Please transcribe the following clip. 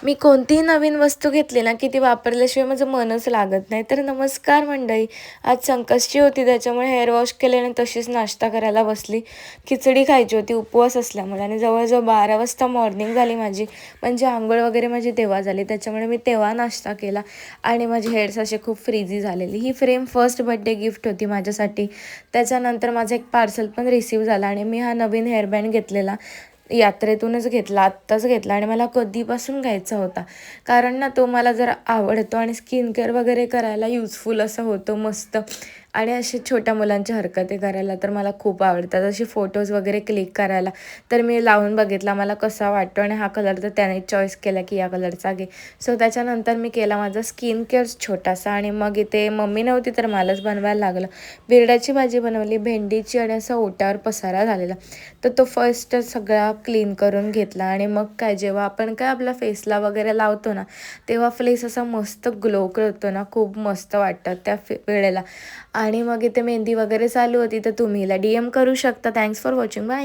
मी कोणतीही नवीन वस्तू घेतली ना की ती वापरल्याशिवाय माझं मनच लागत नाही. तर नमस्कार मंडळी आज संकष्टी होती त्याच्यामुळे हेअर वॉश केले आणि तशीच नाश्ता करायला बसली. खिचडी खायची होती उपवास असल्यामुळे. आणि जवळजवळ बारा वाजता मॉर्निंग झाली माझी. म्हणजे आंघोळ वगैरे माझी तेव्हा झाली. त्याच्यामुळे मी तेव्हा नाश्ता केला. आणि माझे हेअर्स असे खूप फ्रीजी झालेली. ही फ्रेम फर्स्ट बड्डे गिफ्ट होती माझ्यासाठी. त्याच्यानंतर माझं एक पार्सल पण रिसीव झाला आणि मी हा नवीन हेअरबँड घेतलेला. यात्रेतूनच घेतला आत्ताच घेतला आणि मला कधीपासून घ्यायचा होता? कारण ना तो मला जर आवडतो आणि स्किन केअर वगैरे करायला युजफुल असं होतं मस्त. आणि असे छोट्या मुलांच्या हरकती करायला तर मला खूप आवडतात. असे फोटोज वगैरे क्लिक करायला तर मी लावून बघितला. मला कसा वाटतो आणि हा कलर तर त्याने चॉईस केला की या कलरचा घे. सो त्याच्यानंतर मी केला माझा स्किन केअर छोटासा आणि मग इथे मम्मी नव्हती तर मलाच बनवायला लागलं. बिरड्याची भाजी बनवली भेंडीची आणि असा ओट्यावर पसारा झालेला. तर तो फर्स्ट सगळा क्लीन करून घेतला आणि मग काय जेव्हा आपण काय आपल्या फेसला वगैरे लावतो ना तेव्हा फेस असा मस्त ग्लो करतो ना खूप मस्त वाटतं त्या वेळेला. आणि मग इथे मेहंदी वगैरे चालू होती तर तुम्हीला डी एम करू शकता. Thanks for watching bye